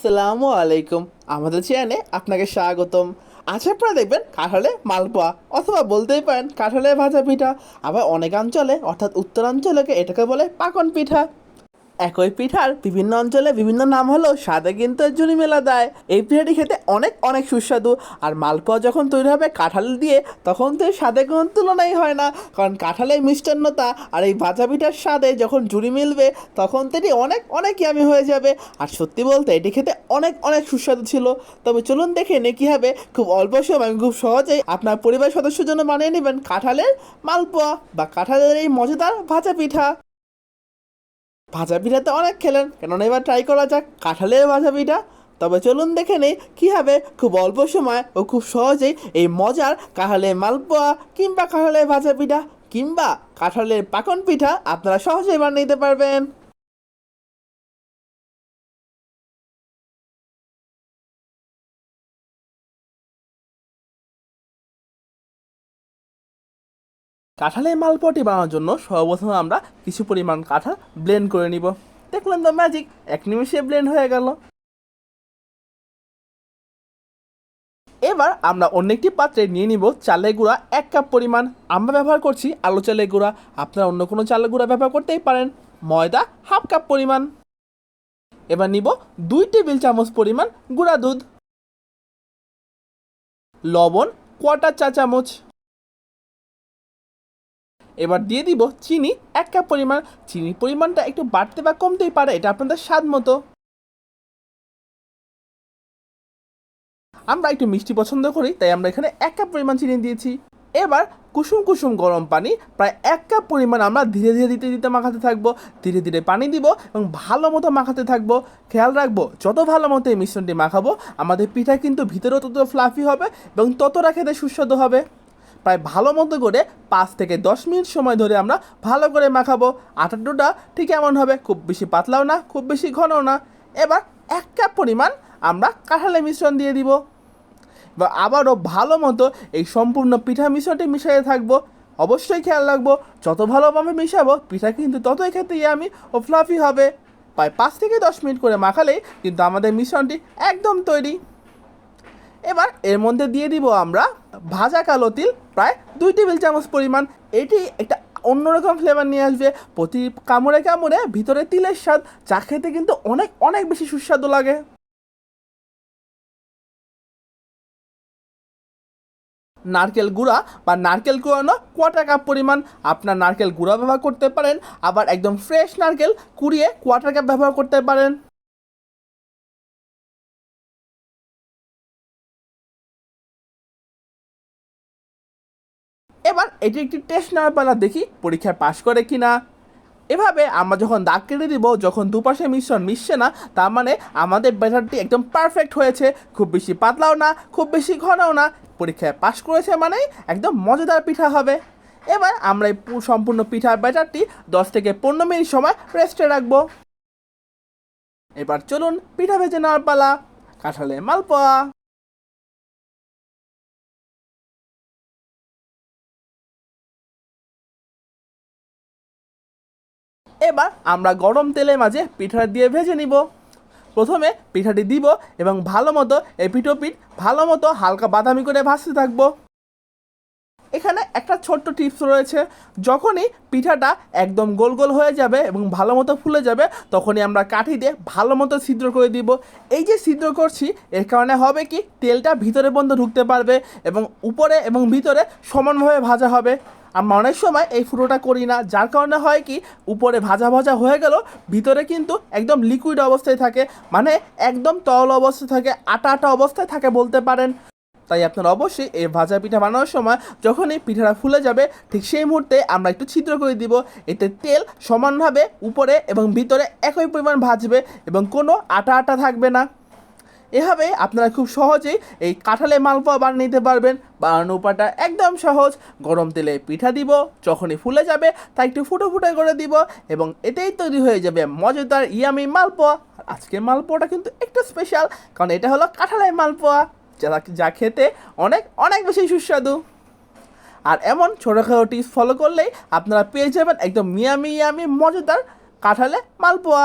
আসসালামু আলাইকুম। আমাদের চ্যানে আপনাকে স্বাগতম। আজ আপনারা দেখবেন কাঁঠালে মালপোয়া অথবা বলতেই পারেন কাঁঠালে ভাজা পিঠা। আবার অনেক অঞ্চলে, অর্থাৎ উত্তরাঞ্চলকে এটাকে বলে পাকন পিঠা। একই পিঠার বিভিন্ন অঞ্চলে বিভিন্ন নাম হলেও স্বাদে কিন্তু এর মেলা দেয়। এই পিঠাটি খেতে অনেক অনেক সুস্বাদু। আর মালপোয়া যখন তৈরি হবে কাঁঠাল দিয়ে, তখন তো এর স্বাদে কোনো তুলনাই হয় না। কারণ কাঁঠালের মিষ্টান্নতা আর এই ভাজা পিঠার স্বাদে যখন জুড়ি মিলবে, তখন তো এটি অনেক অনেক ইয়ামি হয়ে যাবে। আর সত্যি বলতে এটি খেতে অনেক অনেক সুস্বাদু ছিল। তবে চলুন দেখে নে কী হবে খুব অল্প সময় আমি খুব সহজেই আপনার পরিবার সদস্যের জন্য বানিয়ে নেবেন কাঁঠালের মালপোয়া বা কাঁঠালের এই মজাদার ভাজা পিঠা। ভাজা পিঠা তো অনেক খেলেন। কেননা এবার ট্রাই করা যাক, কাঁঠালের ভাজা পিঠা। তবে চলুন দেখে নেই কীভাবে খুব অল্প সময় ও খুব সহজেই এই মজার কাঁঠালের মালপোয়া কিংবা কাঁঠালের ভাজা পিঠা কিংবা কাঁঠালের পাকন পিঠা আপনারা সহজেই বানিয়ে নিতে পারবেন। কাঁঠালের মালপোয়াটি বানানোর জন্য সর্বপ্রথম আমরা কিছু পরিমাণ কাঁঠাল ব্লেন্ড করে নিব। দেখলাম তো ম্যাজিক এক নিমিষে ব্লেন্ড হয়ে গেল। এবার আমরা অন্য একটি পাত্রে নিয়ে নিব চালের গুঁড়া এক কাপ পরিমাণ। আমরা ব্যবহার করছি আলু চালের গুঁড়া। আপনারা অন্য কোনো চালের গুঁড়া ব্যবহার করতেই পারেন। ময়দা হাফ কাপ পরিমাণ। এবার নিব দুই টেবিল চামচ পরিমাণ গুঁড়া দুধ। লবণ কোয়াটার চা চামচ। এবার দিয়ে দিব চিনি, এক কাপ পরিমাণ। চিনির পরিমাণটা একটু বাড়তে বা কমতেই পারে, এটা আপনাদের স্বাদ মতো। আমরা একটু মিষ্টি পছন্দ করি, তাই আমরা এখানে এক কাপ পরিমাণ চিনি দিয়েছি। এবার কুসুম কুসুম গরম পানি, প্রায় এক কাপ পরিমাণ আমরা ধীরে ধীরে দিতে দিতে মাখাতে থাকব। ধীরে ধীরে পানি দিব এবং ভালো মতো মাখাতে থাকব। খেয়াল রাখব, যত ভালো মতো এই মিশ্রণটি মাখাবো, আমাদের পিঠা কিন্তু ভিতরেও তত ফ্লাফি হবে এবং ততটা খেতে সুস্বাদু হবে। প্রায় ভালো মতো করে পাঁচ থেকে দশ মিনিট সময় ধরে আমরা ভালো করে মাখাবো। আটার ডোটা ঠিক এমন হবে, খুব বেশি পাতলাও না, খুব বেশি ঘনও না। এবার এক কাপ পরিমাণ আমরা কাঁঠালের মিশ্রণ দিয়ে দিব। বা আবারও ভালো মতো এই সম্পূর্ণ পিঠা মিশ্রণটি মিশিয়ে থাকব। অবশ্যই খেয়াল রাখব, যত ভালোভাবে মিশাবো, পিঠা কিন্তু ততই খেতে আমি ও ফ্লাফি হবে। প্রায় পাঁচ থেকে দশ মিনিট করে মাখালেই কিন্তু আমাদের মিশ্রণটি একদম তৈরি। এবার এর মধ্যে দিয়ে দিব আমরা ভাজা কালো তিল, প্রায় দুই টেবিল চামচ পরিমাণ। এটি একটা অন্যরকম ফ্লেভার নিয়ে আসবে। প্রতি কামড়ে কামড়ে ভিতরে তিলের স্বাদ, চা খেতে কিন্তু অনেক অনেক বেশি সুস্বাদু লাগে। নারকেল গুঁড়া বা নারকেল কুড়ানো কোয়াটার কাপ পরিমাণ। আপনার নারকেল গুঁড়া ব্যবহার করতে পারেন, আবার একদম ফ্রেশ নারকেল কুড়িয়ে কোয়াটার কাপ ব্যবহার করতে পারেন। এবার এটি একটি টেস্ট নেওয়ার পালা দেখি পরীক্ষায় পাশ করে কি না এভাবে আমরা যখন দাগ কেটে দিব, যখন দুপাশে মিশ্রণ মিশছে না, তার মানে আমাদের ব্যাটারটি একদম পারফেক্ট হয়েছে। খুব বেশি পাতলাও না, খুব বেশি ঘনও না। পরীক্ষায় পাশ করেছে মানেই একদম মজাদার পিঠা হবে। এবার আমরা এই সম্পূর্ণ পিঠার ব্যাটারটি দশ থেকে পনেরো মিনিট সময় রেস্টে রাখব। এবার চলুন পিঠা ভেজে নেওয়ার পালা। কাঁঠালে মালপোয়া। এবার আমরা গরম তেলের মাঝে পিঠাটা দিয়ে ভেজে নিব। প্রথমে পিঠাটি দিব এবং ভালো মতো পিঠ ভালো মতো হালকা বাদামি করে ভাজতে থাকব। এখানে একটা ছোট্ট টিপস রয়েছে, যখনই পিঠাটা একদম গোল গোল হয়ে যাবে এবং ভালো মতো ফুলে যাবে, তখনই আমরা কাঠি দিয়ে ভালো মতো ছিদ্র করে দিব। এই যে ছিদ্র করছি, এর কারণে হবে কি, তেলটা ভিতরে পর্যন্ত ঢুকতে পারবে এবং উপরে এবং ভিতরে সমানভাবে ভাজা হবে। আমরা অনেক সময় এই ফুটোটা করি না, যার কারণে হয় কি, উপরে ভাজা ভাজা হয়ে গেল, ভিতরে কিন্তু একদম লিকুইড অবস্থায় থাকে মানে একদম তরল অবস্থায় থাকে, আটা আটা অবস্থায় থাকে বলতে পারেন। তাই আপনারা অবশ্যই এই ভাজা পিঠা বানানোর সময় যখনই পিঠাটা ফুলে যাবে, ঠিক সেই মুহূর্তে আমরা একটু ছিদ্র করে দিব, এতে তেল সমানভাবে উপরে এবং ভিতরে একই পরিমাণ ভাজবে এবং কোনো আটা আটা থাকবে না। এভাবে আপনারা খুব সহজেই এই কাঁঠালে মালপোয়া বানিয়ে নিতে পারবেন। বানানো উপায়টা একদম সহজ। গরম তেলে পিঠা দিব, যখনই ফুলে যাবে তা একটু ফুটো ফুটো করে দিব এবং এতেই তৈরি হয়ে যাবে মজাদার ইয়ামি মালপোয়া। আজকের মালপোয়াটা কিন্তু একটু স্পেশাল কারণ এটা হলো কাঁঠালের মালপোয়া, যা যা খেতে অনেক অনেক বেশি সুস্বাদু। আর এমন ছোটোখাটো টিপস ফলো করলেই আপনারা পেয়ে যাবেন একদম মিয়ামি, ইয়ামি, মজাদার কাঁঠালে মালপোয়া।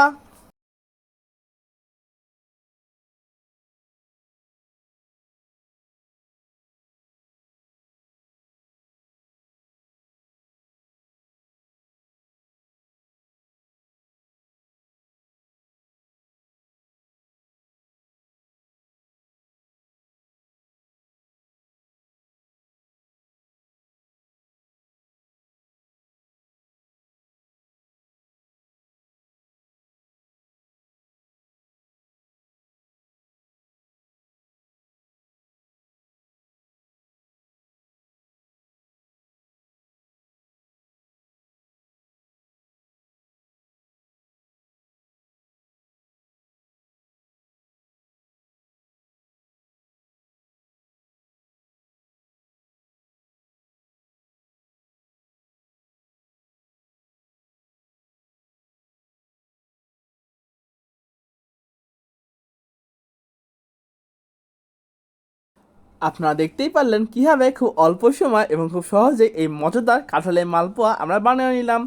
আপনারা দেখতেই পারলেন কীভাবে খুব অল্প সময় এবং খুব সহজে এই মজাদার কাঁঠালের মালপোয়া আমরা বানিয়ে নিলাম।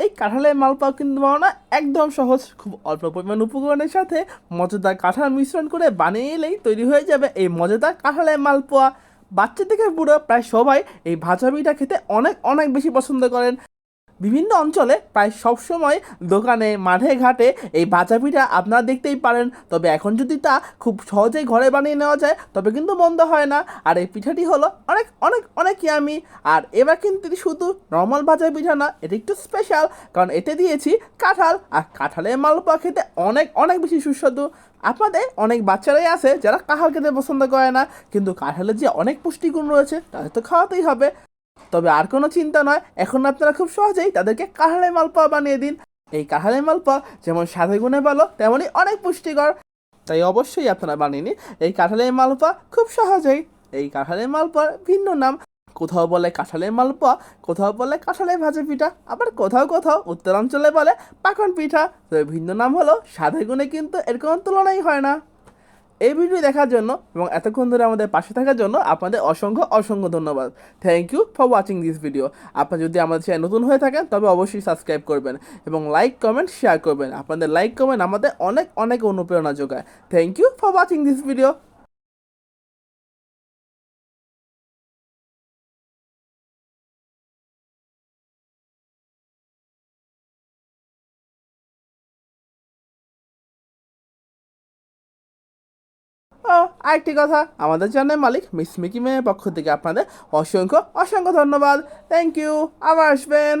এই কাঁঠালের মালপোয়া কিন্তু বানানো একদম সহজ, খুব অল্প পরিমাণ উপকরণের সাথে মজাদার কাঁঠাল মিশ্রণ করে বানিয়ে এলেই তৈরি হয়ে যাবে এই মজাদার কাঁঠালের মালপোয়া। বাচ্চা থেকে বুড়ো, প্রায় সবাই এই ভাজা পিঠা খেতে অনেক অনেক বেশি পছন্দ করেন। বিভিন্ন অঞ্চলে প্রায় সব সময় দোকানে, মাঠে, ঘাটে এই ভাজা পিঠা আপনারা দেখতেই পারেন। তবে এখন যদি তা খুব সহজেই ঘরে বানিয়ে নেওয়া যায়, তবে কিন্তু মন্দ হয় না। আর এই পিঠাটি হলো অনেক অনেক অনেক ইয়ামি আর এবার কিন্তু শুধু নর্মাল ভাজা পিঠা না, এটি একটু স্পেশাল কারণ এতে দিয়েছি কাঁঠাল। আর কাঁঠালের মালপোয়া খেতে অনেক অনেক বেশি সুস্বাদু। আপনাদের অনেক বাচ্চারাই আছে যারা কাঁঠাল খেতে পছন্দ করে না, কিন্তু কাঁঠালের যে অনেক পুষ্টিগুণ রয়েছে, তাদের তো খাওয়াতেই হবে। তবে আর কোনো চিন্তা নয়, এখন আপনারা খুব সহজেই তাদেরকে কাঁঠালের মালপোয়া বানিয়ে দিন। এই কাঁঠালের মালপোয়া যেমন স্বাদে গুণে ভালো, তেমনই অনেক পুষ্টিকর। তাই অবশ্যই আপনারা বানিয়ে নিন। এই কাঁঠালের মালপোয়া খুব সহজেই। এই কাঁঠালের মালপোয়ার ভিন্ন নাম। কোথাও বলে কাঁঠালের মালপোয়া, কোথাও বলে কাঁঠালের ভাজা পিঠা, আবার কোথাও কোথাও উত্তরাঞ্চলে বলে পাকন পিঠা। তবে ভিন্ন নাম হলো স্বাদে গুণে কিন্তু এর কোনো তুলনাই হয় না। এই ভিডিও দেখার জন্য এবং এতক্ষণ ধরে আমাদের পাশে থাকার জন্য আপনাদের অসংখ্য অসংখ্য ধন্যবাদ। Thank you for watching this video আপনি যদি আমাদের চ্যানেল নতুন হয়ে থাকেন, তবে অবশ্যই সাবস্ক্রাইব করবেন এবং লাইক কমেন্ট শেয়ার করবেন। আপনাদের লাইক কমেন্ট আমাদের অনেক অনেক অনুপ্রেরণা যোগায়। Thank you for watching this video আরেকটি কথা, আমাদের জন্য মালিক মিস মিকি মেয়ের পক্ষ থেকে আপনাদের অসংখ্য অসংখ্য ধন্যবাদ। থ্যাংক ইউ আবার আসবেন।